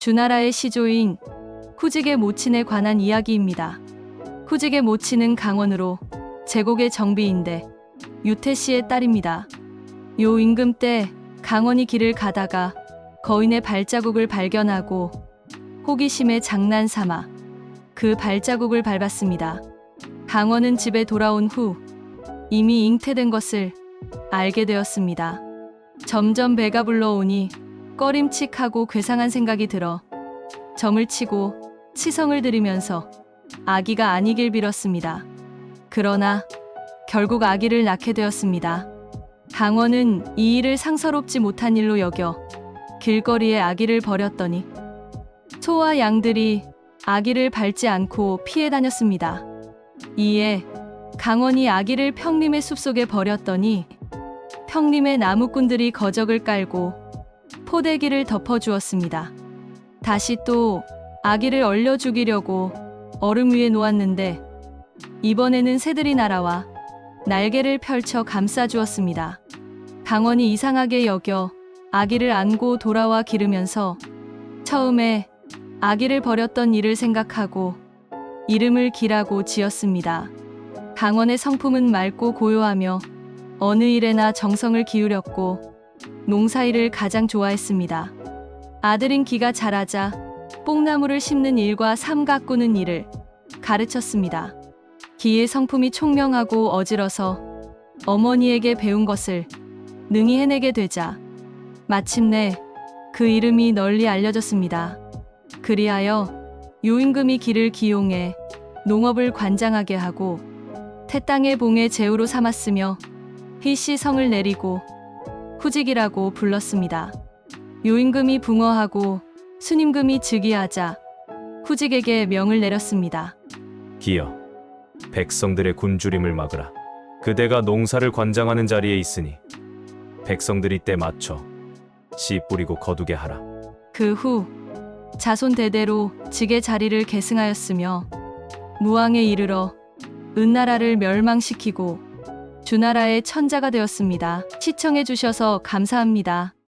주나라의 시조인 후직의 모친에 관한 이야기입니다. 후직의 모친은 강원으로 제국의 정비인데 유태 씨의 딸입니다. 요 임금 때 강원이 길을 가다가 거인의 발자국을 발견하고 호기심에 장난 삼아 그 발자국을 밟았습니다. 강원은 집에 돌아온 후 이미 잉태된 것을 알게 되었습니다. 점점 배가 불러오니 꺼림칙하고 괴상한 생각이 들어 점을 치고 치성을 들이면서 아기가 아니길 빌었습니다. 그러나 결국 아기를 낳게 되었습니다. 강원은 이 일을 상서롭지 못한 일로 여겨 길거리에 아기를 버렸더니 소와 양들이 아기를 밟지 않고 피해 다녔습니다. 이에 강원이 아기를 평림의 숲속에 버렸더니 평림의 나무꾼들이 거적을 깔고 포대기를 덮어주었습니다. 다시 또 아기를 얼려 죽이려고 얼음 위에 놓았는데 이번에는 새들이 날아와 날개를 펼쳐 감싸주었습니다. 강원이 이상하게 여겨 아기를 안고 돌아와 기르면서 처음에 아기를 버렸던 일을 생각하고 이름을 기라고 지었습니다. 강원의 성품은 맑고 고요하며 어느 일에나 정성을 기울였고 농사일을 가장 좋아했습니다. 아들인 기가 자라자 뽕나무를 심는 일과 삼 가꾸는 일을 가르쳤습니다. 기의 성품이 총명하고 어지러서 어머니에게 배운 것을 능히 해내게 되자 마침내 그 이름이 널리 알려졌습니다. 그리하여 요임금이 기를 기용해 농업을 관장하게 하고 태땅의 봉의 제후로 삼았으며 희씨 성을 내리고 후직이라고 불렀습니다. 요임금이 붕어하고 순임금이 즉위하자 후직에게 명을 내렸습니다. 기여, 백성들의 굶주림을 막으라. 그대가 농사를 관장하는 자리에 있으니 백성들이 때 맞춰 씨 뿌리고 거두게 하라. 그 후 자손 대대로 직의 자리를 계승하였으며 무왕에 이르러 은나라를 멸망시키고 주나라의 천자가 되었습니다. 시청해 주셔서 감사합니다.